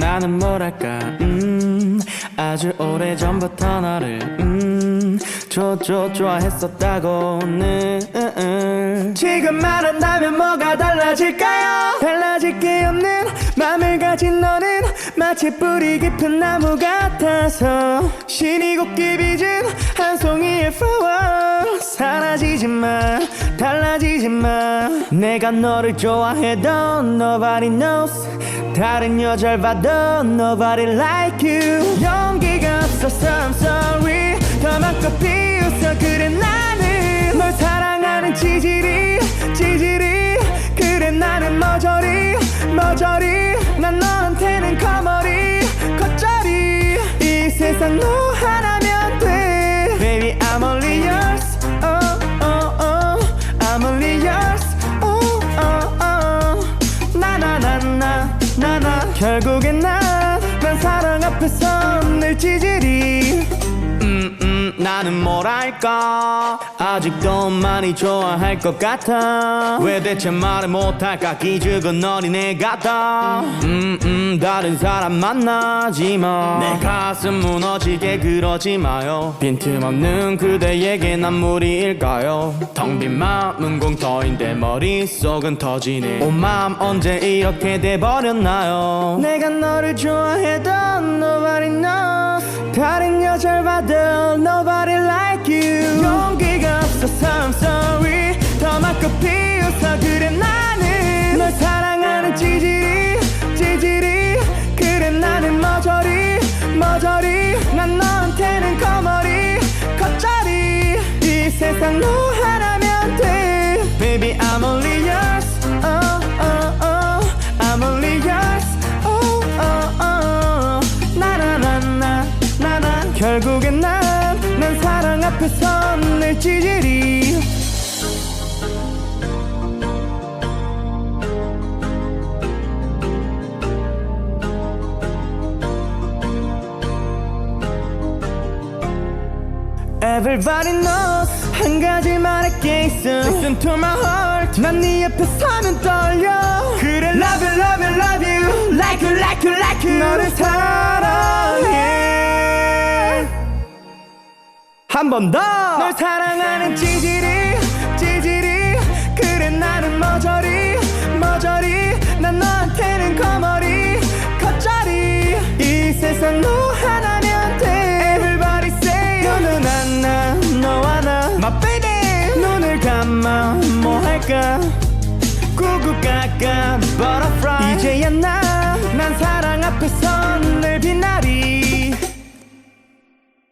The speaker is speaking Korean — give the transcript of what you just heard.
나는 뭐랄까 음 아주 오래 전부터 너를 음 좋좋 좋아했었다고 늘 지금 말한다면 뭐가 달라질까요? 달라질 게 없는 맘을 가진 너는 마치 뿌리 깊은 나무 같아서 신이 곱게 빚은 한 송이의 flower 사라지지 마 달라지지 마. 내가 너를 좋아해도 nobody knows. 다른 여자를 봐도 nobody like you. 용기가 없어서 I'm sorry. 더 많고 비웃어 그래 나는 널 사랑하는 지질이 지질이. 그래 나는 머저리 머저리. 난 너한테는 커머리 겉절이. 이 세상 너 결국엔 난 난 사랑 앞에서 늘 찌질이 음, 나는 뭐랄까? 아직도 많이 좋아할 것 같아. 왜 대체 말을 못할까? 기죽은 어린애 같아 음, 음, 다른 사람 만나지 마내 가슴 무너지게 그러지 마요. 빈틈없는 그대에게 난 무리일까요? 텅 빈 마음은 공터인데 머릿속은 터지네. 온 마음 언제 이렇게 돼버렸나요? 내가 너를 좋아해도 nobody knows 다른 봐도 nobody like you. 용기가 없어서 I'm sorry. 더 맞고 피어서 그래 나는 널 사랑하는 찌질이 찌질이 그래 나는 머저리 머저리. 난 너한테는 커머리 겉절이. 이 세상 너 하나면 돼. Baby I'm only yours 결국엔 난 난 사랑 앞에서 늘 찌질이 Everybody knows 한 가지 말할 게 있어 Listen to my heart 난 네 옆에 서면 떨려 그래 love you love you love you Like you like you like you 너를 사랑 한 번 더. 널 사랑하는 찌질이 찌질이 그래 나는 머저리 머저리 난 너한테는 커머리 겉절이. 이 세상 너 하나면 돼 Everybody say 너는 안나 너와 나. My baby. 눈을 감아 뭐 할까? 구구가가 butterfly. 이제야 나난 사랑 빛나리